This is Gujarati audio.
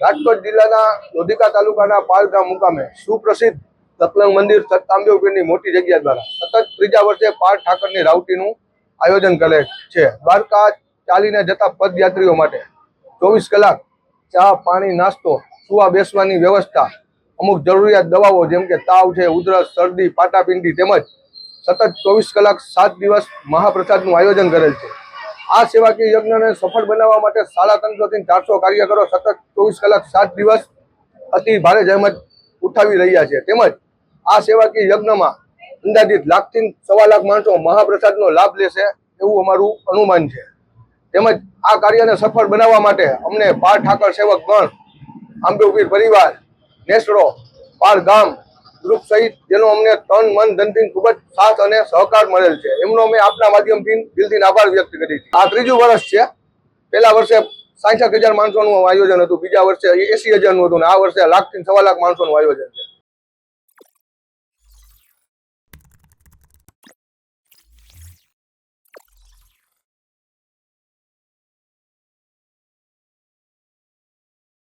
રાજકોટ જિલ્લાના લોધિકા તાલુકાના પાલગામ મુકામે સુપ્રસિદ્ધ સતલંગ મંદિર સતતાંબેવપીની મોટી જગ્યા દ્વારા સતત ત્રીજા વર્ષે પાલ ઠાકરની રાવટીનું આયોજન કરે છે. દ્વારકા ચાલીને જતા પદયાત્રીઓ માટે ચોવીસ કલાક ચા, પાણી, નાસ્તો, સુવા બેસવાની વ્યવસ્થા, અમુક જરૂરિયાત દવાઓ જેમ કે તાવ છે, ઉધરસ, શરદી, પાટાપિંડી તેમજ સતત ચોવીસ કલાક સાત દિવસ મહાપ્રસાદનું આયોજન કરેલ છે. આ સેવાકીય યજ્ઞને સફળ બનાવવા માટે સાડા ત્રણસોથી ચારસો કાર્યકરો સતત ચોવીસ કલાક સાત દિવસ અતિ ભારે જહેમત ઉઠાવી રહ્યા છે. તેમજ આ સેવાકીય યજ્ઞમાં અંદાજિત લાખથી સવા લાખ માણસો મહાપ્રસાદનો લાભ લેશે એવું અમારું અનુમાન છે. તેમજ આ કાર્યને સફળ બનાવવા માટે અમને પાર ઠાકર સેવક ગણ આંબેપીર પરિવાર, નેસડો પાર ગામ ગ્રુપ સહિત જેનો અમને તન, મન, ધનથી ખૂબ જ સાથ અને સહકાર મળેલ છે. એમનો અમે આપના માધ્યમથી દિલથી આભાર વ્યક્ત કરી આ ત્રીજું વર્ષ છે. પહેલા વર્ષે સાઠ હજાર માણસોનું આયોજન હતું. બીજા વર્ષે એસી હજારનું હતું. અને આ વર્ષે લાખથી સવા લાખ માણસોનું આયોજન છે.